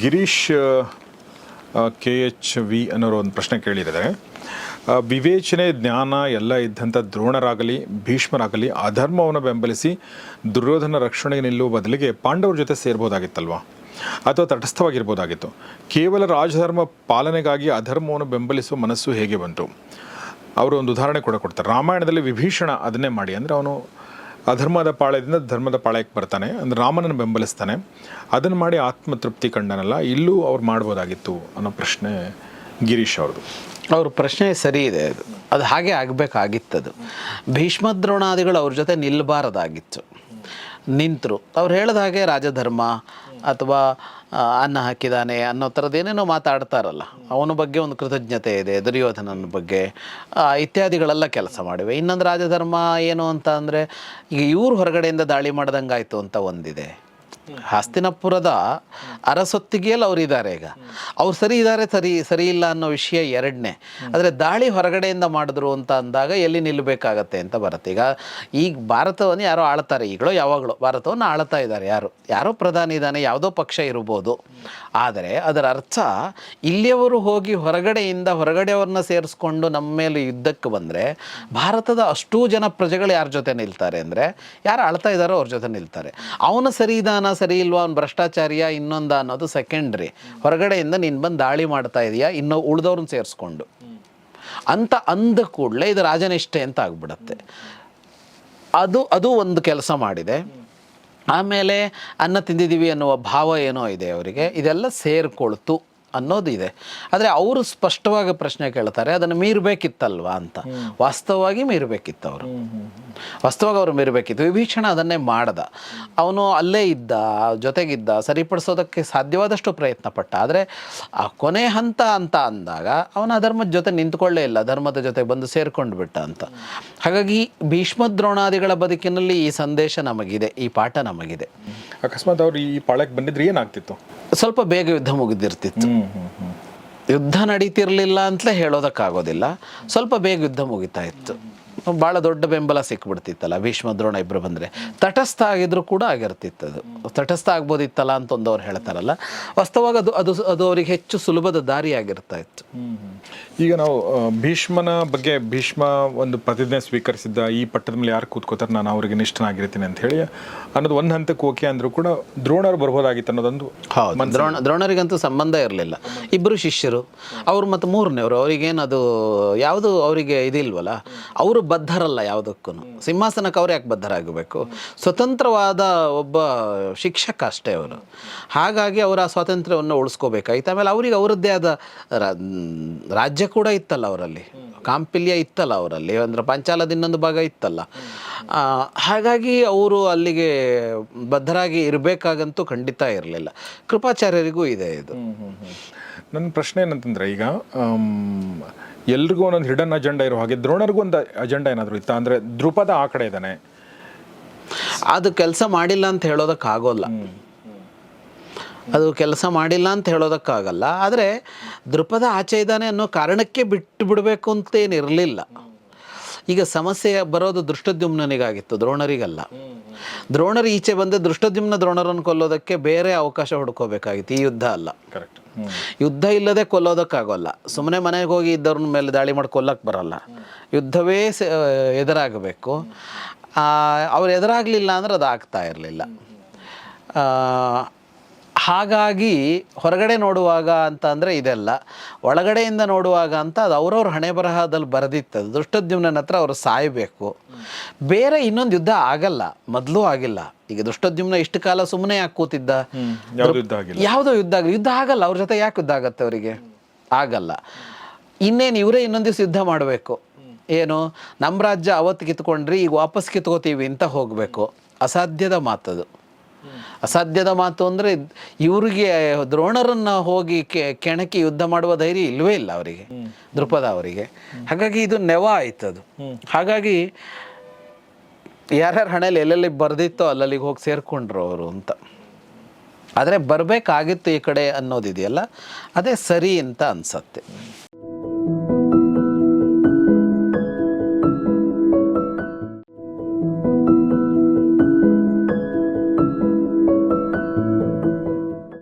Girish K H V ಅನ್ನೋರು ಒಂದು ಪ್ರಶ್ನೆ ಕೇಳಿದ್ದಾರೆ. ವಿವೇಚನೆ, ಜ್ಞಾನ ಎಲ್ಲ ಇದ್ದಂಥ ದ್ರೋಣರಾಗಲಿ, ಭೀಷ್ಮರಾಗಲಿ, ಅಧರ್ಮವನ್ನು ಬೆಂಬಲಿಸಿ ದುರ್ಯೋಧನ ರಕ್ಷಣೆಗೆ ನಿಲ್ಲುವ ಬದಲಿಗೆ ಪಾಂಡವರ ಜೊತೆ ಸೇರ್ಬೋದಾಗಿತ್ತಲ್ವಾ? ಅಥವಾ ತಟಸ್ಥವಾಗಿರ್ಬೋದಾಗಿತ್ತು? ಕೇವಲ ರಾಜಧರ್ಮ ಪಾಲನೆಗಾಗಿ ಅಧರ್ಮವನ್ನು ಬೆಂಬಲಿಸುವ ಮನಸ್ಸು ಹೇಗೆ ಬಂತು? ಅವರು ಒಂದು ಉದಾಹರಣೆ ಕೂಡ ಕೊಡ್ತಾರೆ. ರಾಮಾಯಣದಲ್ಲಿ ವಿಭೀಷಣ ಅದನ್ನೇ ಮಾಡಿ. ಅಂದರೆ ಅವನು ಅಧರ್ಮದ ಪಾಳ್ಯದಿಂದ ಧರ್ಮದ ಪಾಳ್ಯಕ್ಕೆ ಬರ್ತಾನೆ, ಅಂದರೆ ರಾಮನನ್ನು ಬೆಂಬಲಿಸ್ತಾನೆ. ಅದನ್ನು ಮಾಡಿ ಆತ್ಮತೃಪ್ತಿ ಕಂಡನಲ್ಲ, ಇಲ್ಲೂ ಅವ್ರು ಮಾಡ್ಬೋದಾಗಿತ್ತು ಅನ್ನೋ ಪ್ರಶ್ನೆ ಗಿರೀಶ್ ಅವ್ರದ್ದು. ಅವ್ರ ಪ್ರಶ್ನೆ ಸರಿ ಇದೆ ಅದು. ಅದು ಹಾಗೆ ಆಗಬೇಕಾಗಿತ್ತದು. ಭೀಷ್ಮದ್ರೋಣಾದಿಗಳು ಅವ್ರ ಜೊತೆ ನಿಲ್ಲಬಾರದಾಗಿತ್ತು ನಿಂತರು. ಅವ್ರು ಹೇಳಿದ ಹಾಗೆ ರಾಜಧರ್ಮ ಅಥವಾ ಅನ್ನ ಹಾಕಿದಾನೆ ಅನ್ನೋ ಥರದ್ದು ಏನೇನೋ ಮಾತಾಡ್ತಾರಲ್ಲ. ಅವನ ಬಗ್ಗೆ ಒಂದು ಕೃತಜ್ಞತೆ ಇದೆ, ದುರ್ಯೋಧನನ ಬಗ್ಗೆ ಇತ್ಯಾದಿಗಳೆಲ್ಲ ಕೆಲಸ ಮಾಡಿವೆ. ಇನ್ನೊಂದು ರಾಜಧರ್ಮ ಏನು ಅಂತ ಅಂದರೆ, ಈಗ ಇವ್ರು ಹೊರಗಡೆಯಿಂದ ದಾಳಿ ಮಾಡ್ದಂಗಾಯಿತು ಅಂತ ಒಂದಿದೆ. ಹಸ್ತಿನಪುರದ ಅರಸೊತ್ತಿಗೆಯಲ್ಲಿ ಅವರು ಇದ್ದಾರೆ ಈಗ. ಅವ್ರು ಸರಿ ಇದ್ದಾರೆ, ಸರಿ ಸರಿ ಇಲ್ಲ ಅನ್ನೋ ವಿಷಯ ಎರಡನೇ. ಆದರೆ ದಾಳಿ ಹೊರಗಡೆಯಿಂದ ಮಾಡಿದ್ರು ಅಂತ ಅಂದಾಗ ಎಲ್ಲಿ ನಿಲ್ಲಬೇಕಾಗತ್ತೆ ಅಂತ ಬರುತ್ತೆ. ಈಗ ಈಗ ಭಾರತವನ್ನು ಯಾರೋ ಆಳ್ತಾರೆ, ಈಗಲೋ ಯಾವಾಗಲೋ ಭಾರತವನ್ನು ಆಳ್ತಾ ಇದ್ದಾರೆ ಯಾರು. ಯಾರೋ ಪ್ರಧಾನಿ ಇದ್ದಾನೆ, ಯಾವುದೋ ಪಕ್ಷ ಇರ್ಬೋದು. ಆದರೆ ಅದರ ಅರ್ಥ ಇಲ್ಲಿಯವರು ಹೋಗಿ ಹೊರಗಡೆಯಿಂದ ಹೊರಗಡೆಯವ್ರನ್ನ ಸೇರಿಸ್ಕೊಂಡು ನಮ್ಮ ಮೇಲೆ ಯುದ್ಧಕ್ಕೆ ಬಂದರೆ ಭಾರತದ ಅಷ್ಟೂ ಜನ ಪ್ರಜೆಗಳು ಯಾರ ಜೊತೆ ನಿಲ್ತಾರೆ ಅಂದರೆ ಯಾರು ಆಳ್ತಾ ಇದ್ದಾರೋ ಅವ್ರ ಜೊತೆ ನಿಲ್ತಾರೆ. ಅವನು ಸರಿ ಇದಾನ ಸರಿ ಇಲ್ವಾ? ಅವ್ನು ಭ್ರಷ್ಟಾಚಾರಿಯ ಇನ್ನೊಂದ ಅನ್ನೋದು ಸೆಕೆಂಡ್ರಿ ಹೊರಗಡೆಯಿಂದ ನೀನು ಬಂದು ದಾಳಿ ಮಾಡ್ತಾ ಇದೆಯಾ? ಇನ್ನೂ ಉಳ್ದವ್ರನ್ನ ಸೇರಿಸ್ಕೊಂಡು. ಅಂತ ಅಂದ ಕೂಡಲೇ ಇದು ರಾಜನಿಷ್ಠೆ ಅಂತ ಆಗ್ಬಿಡತ್ತೆ. ಅದು ಅದು ಒಂದು ಕೆಲಸ ಮಾಡಿದೆ. ಆಮೇಲೆ ಅನ್ನ ತಿಂದಿದ್ದೀವಿ ಅನ್ನುವ ಭಾವ ಏನೋ ಇದೆ ಅವರಿಗೆ. ಇದೆಲ್ಲ ಸೇರಿಕೊಳ್ತು. ಅನ್ನೋದು ಇದೆ ಆದರೆ ಅವರು ಸ್ಪಷ್ಟವಾಗಿ ಪ್ರಶ್ನೆ ಕೇಳ್ತಾರೆ ಅದನ್ನು ಮೀರಬೇಕಿತ್ತಲ್ವಾ ಅಂತ. ವಾಸ್ತವವಾಗಿ ಮೀರಬೇಕಿತ್ತು ಅವರು ವಾಸ್ತವವಾಗಿ ಅವರು ಮೀರಬೇಕಿತ್ತು. ವಿಭೀಷಣ ಅದನ್ನೇ ಮಾಡ್ದ. ಅವನು ಅಲ್ಲೇ ಇದ್ದ ಜೊತೆಗಿದ್ದ ಸರಿಪಡಿಸೋದಕ್ಕೆ ಸಾಧ್ಯವಾದಷ್ಟು ಪ್ರಯತ್ನ ಪಟ್ಟ ಆದರೆ ಆ ಕೊನೆ ಹಂತ ಅಂತ ಅಂದಾಗ ಅವನು ಅಧರ್ಮದ ಜೊತೆ ನಿಂತ್ಕೊಳ್ಳೇ ಇಲ್ಲ ಧರ್ಮದ ಜೊತೆ ಬಂದು ಸೇರ್ಕೊಂಡು ಬಿಟ್ಟ ಅಂತ. ಹಾಗಾಗಿ ಭೀಷ್ಮ ದ್ರೋಣಾದಿಗಳ ಬದುಕಿನಲ್ಲಿ ಈ ಸಂದೇಶ ನಮಗಿದೆ ಈ ಪಾಠ ನಮಗಿದೆ. ಅಕಸ್ಮಾತ್ ಅವರು ಈ ಪಾಳಕ್ಕೆ ಬಂದಿದ್ರೆ ಏನಾಗ್ತಿತ್ತು? ಸ್ವಲ್ಪ ಬೇಗ ಯುದ್ಧ ಮುಗಿದಿರ್ತಿತ್ತು. ಯುದ್ಧ ನಡೀತಿರ್ಲಿಲ್ಲ ಅಂತಲೇ ಹೇಳೋದಕ್ಕಾಗೋದಿಲ್ಲ. ಸ್ವಲ್ಪ ಬೇಗ ಯುದ್ಧ ಮುಗಿತಾ ಇತ್ತು. ಭಾಳ ದೊಡ್ಡ ಬೆಂಬಲ ಸಿಕ್ಬಿಡ್ತಿತ್ತಲ್ಲ ಭೀಷ್ಮ ದ್ರೋಣ ಇಬ್ಬರು ಬಂದರೆ. ತಟಸ್ಥ ಆಗಿದ್ರು ಕೂಡ ಆಗಿರ್ತಿತ್ತು ಅದು. ತಟಸ್ಥ ಆಗ್ಬೋದಿತ್ತಲ್ಲ ಅಂತ ಒಂದು ಅವ್ರು ಹೇಳ್ತಾರಲ್ಲ. ವಾಸ್ತವವಾಗಿ ಅದು ಅದು ಅದು ಅವರಿಗೆ ಹೆಚ್ಚು ಸುಲಭದ ದಾರಿ ಆಗಿರ್ತಾ ಇತ್ತು ಈಗ ನಾವು ಭೀಷ್ಮನ ಬಗ್ಗೆ ಭೀಷ್ಮ ಒಂದು ಪ್ರತಿಜ್ಞೆ ಸ್ವೀಕರಿಸಿದ್ದ ಈ ಪಟ್ಟದ ಮೇಲೆ ಯಾರು ಕೂತ್ಕೋತಾರೆ ನಾನು ಅವರಿಗೆ ನಿಷ್ಠನಾಗಿರ್ತೀನಿ ಅಂತ ಹೇಳಿ ಅನ್ನೋದು ಒಂದು ಹಂತಕ್ಕೆ ಓಕೆ ಅಂದರೂ ಕೂಡ ದ್ರೋಣರು ಬರ್ಬೋದಾಗಿತ್ತು ಅನ್ನೋದೊಂದು ಹೌದು. ದ್ರೋಣ ದ್ರೋಣರಿಗಂತೂ ಸಂಬಂಧ ಇರಲಿಲ್ಲ. ಇಬ್ಬರು ಶಿಷ್ಯರು. ಅವ್ರು ಮತ್ತು ಮೂರನೇವರು. ಅದು ಯಾವುದು ಅವರಿಗೆ ಇದಿಲ್ವಲ್ಲ ಅವರು ಬದ್ಧರಲ್ಲ ಯಾವುದಕ್ಕೂ ಸಿಂಹಾಸನಕ್ಕೆ ಅವ್ರು ಯಾಕೆ ಬದ್ಧರಾಗಬೇಕು? ಸ್ವತಂತ್ರವಾದ ಒಬ್ಬ ಶಿಕ್ಷಕ ಅಷ್ಟೇ ಅವರು. ಹಾಗಾಗಿ ಅವರ ಸ್ವಾತಂತ್ರ್ಯವನ್ನು ಉಳಿಸ್ಕೋಬೇಕಾಗಿತ್ತು ಆಮೇಲೆ ಅವರಿಗೆ ಅವರದ್ದೇ ಆದ ರಾಜ್ಯ ಕೂಡ ಇತ್ತಲ್ಲ ಅವರಲ್ಲಿ. ಕಾಂಪಿಲ್ಯ ಇತ್ತಲ್ಲ ಅವರಲ್ಲಿ. ಅಂದ್ರೆ ಪಂಚಾಲದ ಇನ್ನೊಂದು ಭಾಗ ಇತ್ತಲ್ಲ. ಹಾಗಾಗಿ ಅವರು ಅಲ್ಲಿಗೆ ಬದ್ಧರಾಗಿ ಇರಬೇಕಾಗಂತೂ ಖಂಡಿತ ಇರಲಿಲ್ಲ. ಕೃಪಾಚಾರ್ಯರಿಗೂ ಇದೆ ಇದು. ನನ್ನ ಪ್ರಶ್ನೆ ಏನಂತಂದ್ರೆ ಈಗ ಎಲ್ರಿಗೂ ಒಂದೊಂದು ಹಿಡನ್ ಅಜೆಂಡಾ ಇರೋ ಹಾಗೆ ದ್ರೋಣರಿಗೂ ಒಂದು ಅಜೆಂಡಾ ಏನಾದರೂ ಇತ್ತ? ಅಂದರೆ ದ್ರುಪದ ಆ ಕಡೆ ಇದ್ದಾನೆ. ಅದು ಕೆಲಸ ಮಾಡಿಲ್ಲ ಅಂತ ಹೇಳೋದಕ್ಕಾಗೋಲ್ಲ. ಅದು ಕೆಲಸ ಮಾಡಿಲ್ಲ ಅಂತ ಹೇಳೋದಕ್ಕಾಗಲ್ಲ. ಆದರೆ ದೃಪದ ಆಚೆ ಇದ್ದಾನೆ ಅನ್ನೋ ಕಾರಣಕ್ಕೆ ಬಿಟ್ಟು ಬಿಡಬೇಕು ಅಂತೇನಿರಲಿಲ್ಲ. ಈಗ ಸಮಸ್ಯೆ ಬರೋದು ದೃಷ್ಟದ್ಯುಮ್ನಿಗಾಗಿತ್ತು ದ್ರೋಣರಿಗಲ್ಲ. ದ್ರೋಣರು ಈಚೆ ಬಂದು ದೃಷ್ಟದ್ಯುಮ್ನ ದ್ರೋಣರನ್ನು ಕೊಲ್ಲೋದಕ್ಕೆ ಬೇರೆ ಅವಕಾಶ ಹುಡ್ಕೋಬೇಕಾಗಿತ್ತು ಈ ಯುದ್ಧ ಅಲ್ಲ. ಕರೆಕ್ಟ್ ಯುದ್ಧ ಇಲ್ಲದೆ ಕೊಲ್ಲೋದಕ್ಕಾಗೋಲ್ಲ. ಸುಮ್ಮನೆ ಮನೆಗೆ ಹೋಗಿ ಇದ್ದವ್ರ ಮೇಲೆ ದಾಳಿ ಮಾಡಿ ಕೊಲ್ಲಕ್ಕೆ ಬರಲ್ಲ. ಯುದ್ಧವೇ ಸ- ಎದುರಾಗಬೇಕು. ಅವ್ರು ಎದುರಾಗಲಿಲ್ಲ ಅಂದ್ರೆ ಅದು ಆಗ್ತಾ ಇರಲಿಲ್ಲ ಹಾಗಾಗಿ ಹೊರಗಡೆ ನೋಡುವಾಗ ಅಂತ ಅಂದರೆ ಇದೆಲ್ಲ. ಒಳಗಡೆಯಿಂದ ನೋಡುವಾಗ ಅಂತ ಅದು ಅವ್ರವ್ರ ಹಣೆ ಬರಹದಲ್ಲಿ ಬರೆದಿತ್ತದು ದುಷ್ಟದ್ಯುಮ್ನ ಹತ್ರ ಅವರು ಸಾಯಬೇಕು. ಬೇರೆ ಇನ್ನೊಂದು ಯುದ್ಧ ಆಗಲ್ಲ. ಮೊದಲು ಆಗಿಲ್ಲ. ಈಗ ದುಷ್ಟದ್ಯುಮ್ನ ಇಷ್ಟು ಕಾಲ ಸುಮ್ಮನೆ ಯಾಕೆ ಕೂತಿದ್ದ? ಆಗಿಲ್ಲ. ಯಾವುದೋ ಯುದ್ಧ ಆಗಲಿ. ಯುದ್ಧ ಆಗಲ್ಲ. ಅವ್ರ ಜೊತೆ ಯಾಕೆ ಯುದ್ಧ ಆಗತ್ತೆ ಅವರಿಗೆ? ಆಗಲ್ಲ. ಇನ್ನೇನು ಇವರೇ ಇನ್ನೊಂದು ದಿವಸ ಯುದ್ಧ ಮಾಡಬೇಕು. ಏನು? ನಮ್ಮ ರಾಜ್ಯ ಅವತ್ತು ಕಿತ್ಕೊಂಡ್ರಿ ಈಗ ವಾಪಸ್ ಕಿತ್ಕೋತೀವಿ ಅಂತ ಹೋಗಬೇಕು. ಅಸಾಧ್ಯದ ಮಾತದು. ಅಸಾಧ್ಯದ ಮಾತು ಅಂದರೆ ಇವರಿಗೆ ದ್ರೋಣರನ್ನು ಹೋಗಿ ಕೆಣಕಿ ಯುದ್ಧ ಮಾಡುವ ಧೈರ್ಯ ಇಲ್ಲವೇ ಇಲ್ಲ ಅವರಿಗೆ ದೃಪದ ಅವರಿಗೆ. ಹಾಗಾಗಿ ಇದು ನೆವ ಆಯ್ತದು. ಹಾಗಾಗಿ ಯಾರ್ಯಾರ ಹಣೆಯಲ್ಲಿ ಎಲ್ಲೆಲ್ಲಿ ಬರೆದಿತ್ತೋ ಅಲ್ಲಲ್ಲಿಗೆ ಹೋಗಿ ಸೇರಿಕೊಂಡ್ರು ಅವರು ಅಂತ. ಆದರೆ ಬರಬೇಕಾಗಿತ್ತು ಈ ಕಡೆ ಅನ್ನೋದಿದೆಯಲ್ಲ, ಅದೇ ಸರಿ ಅಂತ ಅನ್ಸತ್ತೆ.